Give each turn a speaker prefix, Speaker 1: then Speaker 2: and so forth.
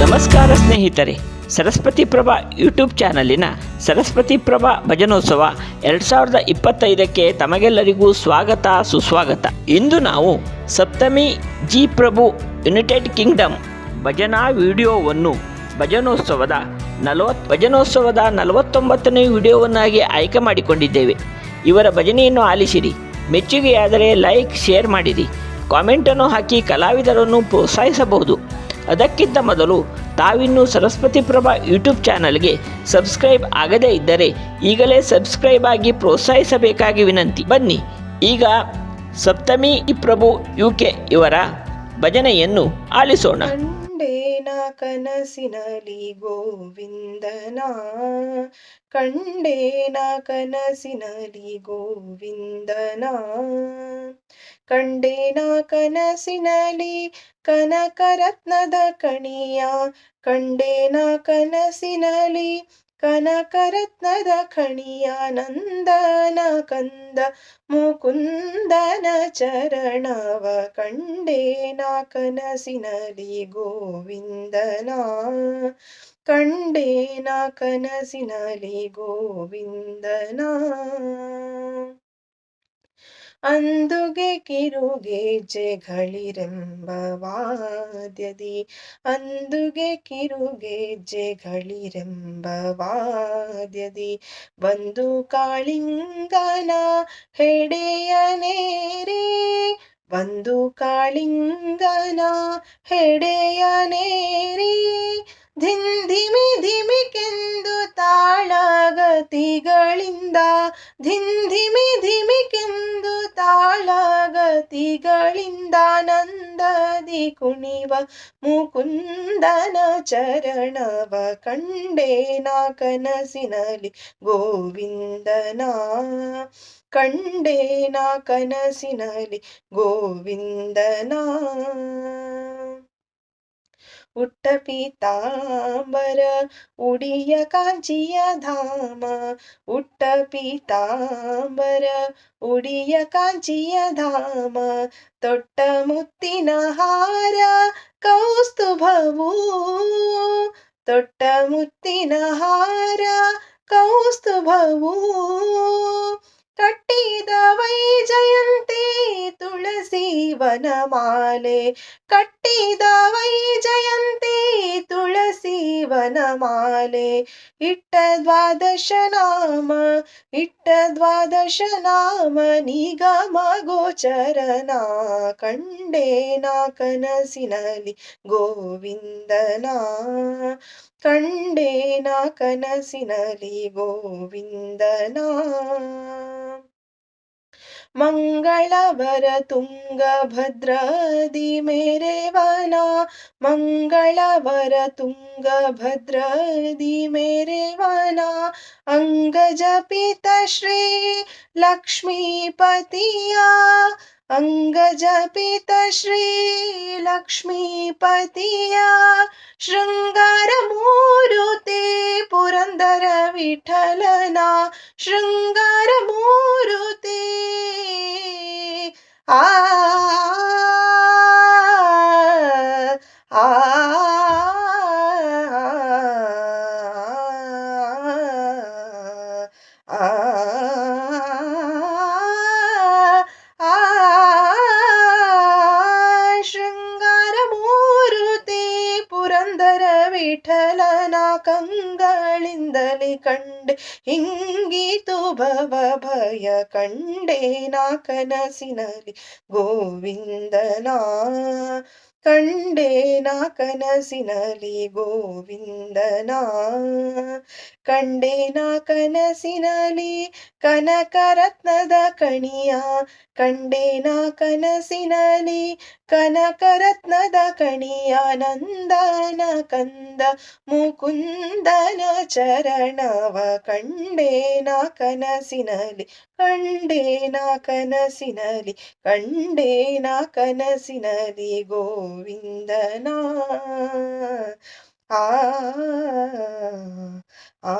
Speaker 1: ನಮಸ್ಕಾರ ಸ್ನೇಹಿತರೆ, ಸರಸ್ವತಿ ಪ್ರಭಾ ಯೂಟ್ಯೂಬ್ ಚಾನಲಿನ ಸರಸ್ವತಿ ಪ್ರಭಾ ಭಜನೋತ್ಸವ ಎರಡು ಸಾವಿರದ ಇಪ್ಪತ್ತೈದಕ್ಕೆ ತಮಗೆಲ್ಲರಿಗೂ ಸ್ವಾಗತ, ಸುಸ್ವಾಗತ. ಇಂದು ನಾವು Saptami G Prabhu United Kingdom ಭಜನಾ ವಿಡಿಯೋವನ್ನು ಭಜನೋತ್ಸವದ ನಲವತ್ ಭಜನೋತ್ಸವದ ನಲವತ್ತೊಂಬತ್ತನೇ ವಿಡಿಯೋವನ್ನಾಗಿ ಆಯ್ಕೆ ಮಾಡಿಕೊಂಡಿದ್ದೇವೆ. ಇವರ ಭಜನೆಯನ್ನು ಆಲಿಸಿರಿ, ಮೆಚ್ಚುಗೆಯಾದರೆ ಲೈಕ್, ಶೇರ್ ಮಾಡಿರಿ, ಕಾಮೆಂಟನ್ನು ಹಾಕಿ ಕಲಾವಿದರನ್ನು ಪ್ರೋತ್ಸಾಹಿಸಬಹುದು. ಅದಕ್ಕಿಂತ ಮೊದಲು ತಾವಿನ್ನೂ ಸರಸ್ವತಿ ಪ್ರಭಾ ಯೂಟ್ಯೂಬ್ ಚಾನಲ್ಗೆ ಸಬ್ಸ್ಕ್ರೈಬ್ ಆಗದೇ ಇದ್ದರೆ ಈಗಲೇ ಸಬ್ಸ್ಕ್ರೈಬ್ ಆಗಿ ಪ್ರೋತ್ಸಾಹಿಸಬೇಕಾಗಿ ವಿನಂತಿ. ಬನ್ನಿ, ಈಗ ಸಪ್ತಮಿ ಪ್ರಭು ಯು ಕೆ ಇವರ ಭಜನೆಯನ್ನು ಆಲಿಸೋಣ.
Speaker 2: ಕನಸಿನಲಿ ಗೋವಿಂದನ ಕಂಡೇನ ಕನಸಿನಲಿ ಗೋವಿಂದನ ಕಂಡೇನ ಕನಸಿನಲಿ ಕನಕರತ್ನದ ಕಣಿಯ ಕಂಡೇನ ಕನಸಿನಲಿ ಕನಕರತ್ನದ ಕಣಿಯ ನಂದನ ಕಂದ ಮುಕುಂದನ ಚರಣವ ಕಂಡೇನ ಕನಸಿನಲಿ ಗೋವಿಂದನ ಕಂಡೇನ ಕನಸಿನಲಿ ಗೋವಿಂದನ ಅಂದುಗೆ ಕಿರುಗೆಜ್ಜೆಗಳಿರೆಂಬ ವಾದ್ಯದಿ ಅಂದುಗೆ ಕಿರುಗೆಜ್ಜೆಗಳಿರೆಂಬ ವಾದ್ಯದಿ ಬಂದು ಕಾಳಿಂಗನ ಹೆಡೆಯನೇರಿ ಬಂದು ಕಾಳಿಂಗನ ಹೆಡೆಯನೇರಿ ಧಿಂಧಿಮಿ ಧಿಮಿಕೆಂದು ತಾಳಗತಿಗಳಿಂದ ಧಿಂಧಿಮಿ ಧಿಮಿಕೆಂದು ತಾಳಗತಿಗಳಿಂದ ನಂದದಿ ಕುಣಿವ ಮುಕುಂದನ ಚರಣವ ಕಂಡೇನ ಕನಸಿನಲಿ ಗೋವಿಂದನ ಕಂಡೇನ ಕನಸಿನಲಿ ಗೋವಿಂದನ ಉಟ್ಟ ಪೀತಾಂಬರ ಉಡಿಯ ಕಾಂಚಿಯ ಧಾಮ ಉಟ್ಟ ಪೀತಾಂಬರ ಉಡಿಯ ಕಾಂಚಿಯ ಧಾಮ ತೊಟ್ಟ ಮುತ್ತಿನ ಹಾರ ಕೌಸ್ತುಭವು ತೊಟ್ಟ ಮುತ್ತಿನ ಹಾರ ಕೌಸ್ತುಭವು ಕಟ್ಟಿದ ವೈಜಯಂತಿ ವನಮಾಲೆ ಕಟ್ಟಿದ ವೈಜಯಂತಿ ತುಳಸಿ ವನಮಾಲೆ. ಇಟ್ಟ ದ್ವಾದಶ ನಾಮ, ಇಟ್ಟ ದ್ವಾದಶ ನಾಮ ನಿಗಮ ಗೋಚರನ ಕಂಡೇನ ಕನಸಿನಲಿ ಗೋವಿಂದನ. ಕಂಡೇನ ಕನಸಿನಲಿ ಗೋವಿಂದನ. मंगळवर तुंग भद्र दिमे वाना मंगळवर तुंग भद्र दिमे वाना अंगज श्री लक्ष्मीपतिया अंगज श्री लक्ष्मीपतिया शृंगार मूरुते पुरंदर विठलना शृंगार मूर ಕಂಗಳಿಂದಲೇ ಕಂಡೆ ಹಿಂಗೀತು ಭವ ಭಯ ಕಂಡೇನ ಕನಸಿನಲಿ ಗೋವಿಂದನ ಕಂಡೇನ ಕನಸಿನಲಿ ಗೋವಿಂದನ ಕಂಡೇನ ಕನಸಿನಲಿ ಕನಕರತ್ನದ ಕಣಿಯ ಕಂಡೇನ ಕನಸಿನಲಿ ಕನಕರತ್ನದ ಕಣಿಯ ನಂದನ ಕಂದ ಮುಕುಂದನ ಚರಣವ ಕಂಡೇನ ಕನಸಿನಲಿ ಕಂಡೇನ ಕನಸಿನಲಿ ಕಂಡೇನ ಕನಸಿನಲಿ ಗೋವಿಂದನ ಆ ಆ